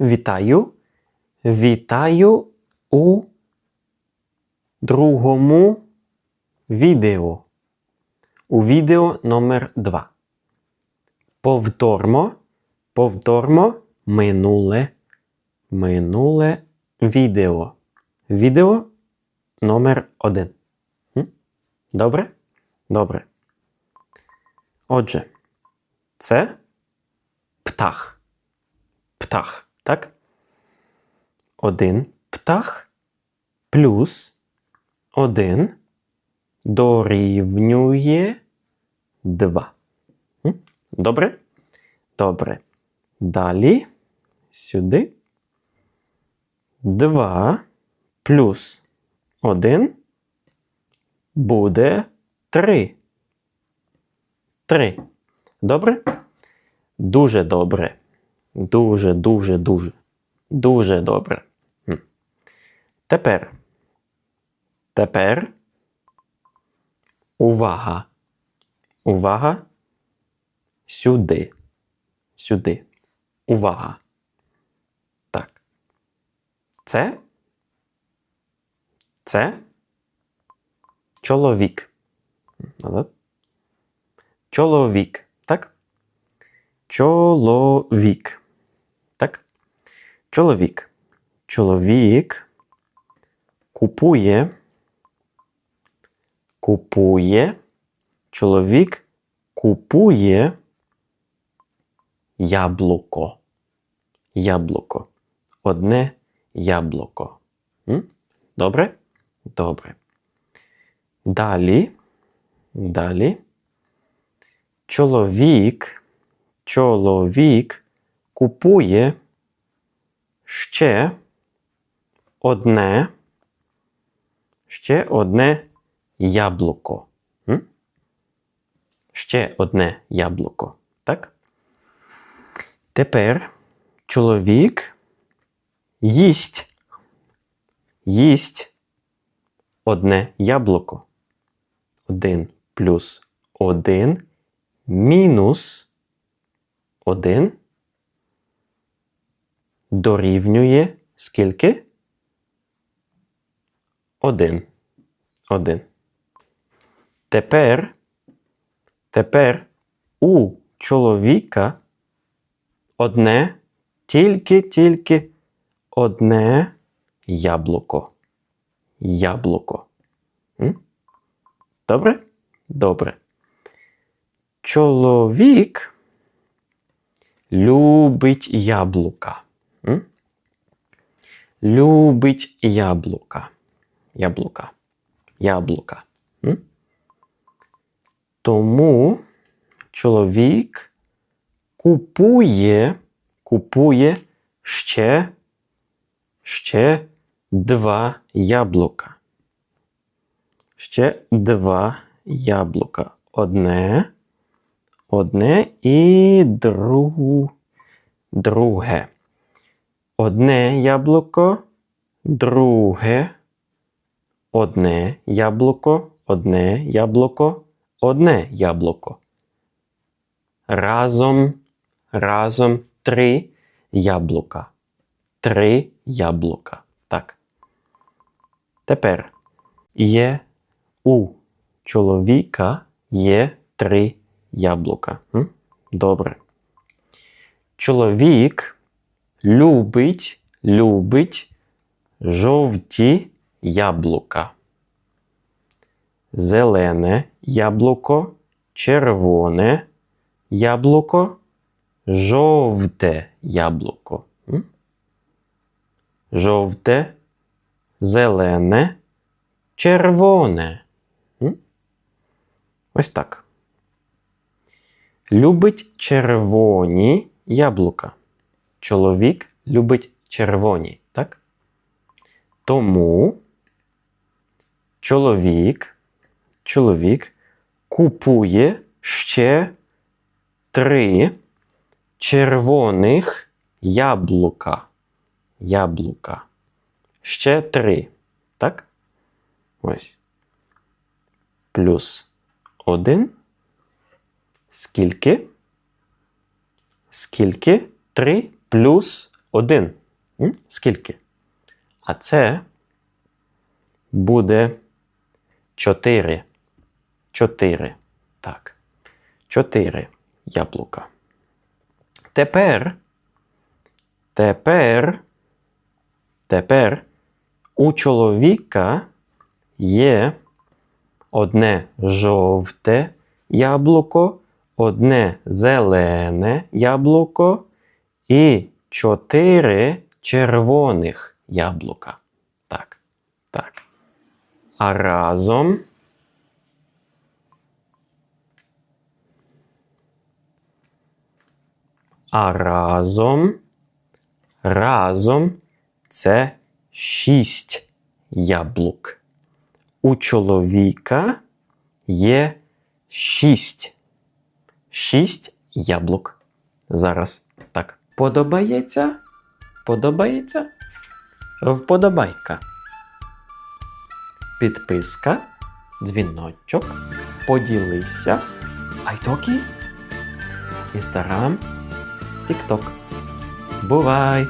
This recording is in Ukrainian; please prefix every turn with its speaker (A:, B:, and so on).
A: вітаю. Вітаю у другому відео. У відео номер 2. Повтормо, повтормо минуле, минуле відео. Відео номер 1. Добре? Добре. Отже, це птах. Птах, так? Один птах плюс один дорівнює два. Добре? Добре. Далі сюди. Два плюс один буде три. Три. Добре? Дуже добре. Дуже, дуже, дуже. Дуже добре. Тепер. Тепер. Увага. Увага. Сюди. Сюди. Увага. Так. Це. Це. Чоловік. Назад. Чоловік. Так? Чоловік. Чоловік. Чоловік купує. Купує. Чоловік купує яблуко. Яблуко. Одне яблуко. М? Добре? Добре. Далі. Далі. Чоловік. Чоловік купує ще одне. Ще одне яблуко. М? Ще одне яблуко. Так? Тепер чоловік їсть. Їсть одне яблуко. Один плюс один мінус один дорівнює скільки? Один. Один. Тепер, тепер у чоловіка одне, тільки-тільки одне яблуко. Яблуко. Добре? Добре. Чоловік любить яблука. Любить яблука. Яблука. Яблука. Тому чоловік купує, купує ще, ще два яблука. Ще два яблука. Одне, одне і другу, друге. Одне яблуко, друге, одне яблуко, одне яблуко, одне яблуко. Разом, разом три яблука. Три яблука. Так. Тепер є у чоловіка є три яблука. Добре. Чоловік любить, любить жовті яблука. Зелене яблуко, червоне яблуко, жовте яблуко. Жовте, зелене, червоне. Ось так. Любить червоні яблука. Чоловік любить червоні, так? Тому чоловік, чоловік купує ще три червоних яблука. Яблука. Ще три. Так? Ось. Плюс один. Скільки? Скільки? Три плюс один. Скільки? А це буде чотири. Чотири. Так. Чотири яблука. Тепер. Тепер. Тепер у чоловіка є одне жовте яблуко, одне зелене яблуко і чотири червоних яблука. Так, так. А разом. А разом. Разом це шість яблук. У чоловіка є шість. Шість яблук. Зараз так. Подобається? Подобається? Вподобайка. Підписка, дзвіночок, поділися. Айтокі, Інстаграм, Тікток. Бувай!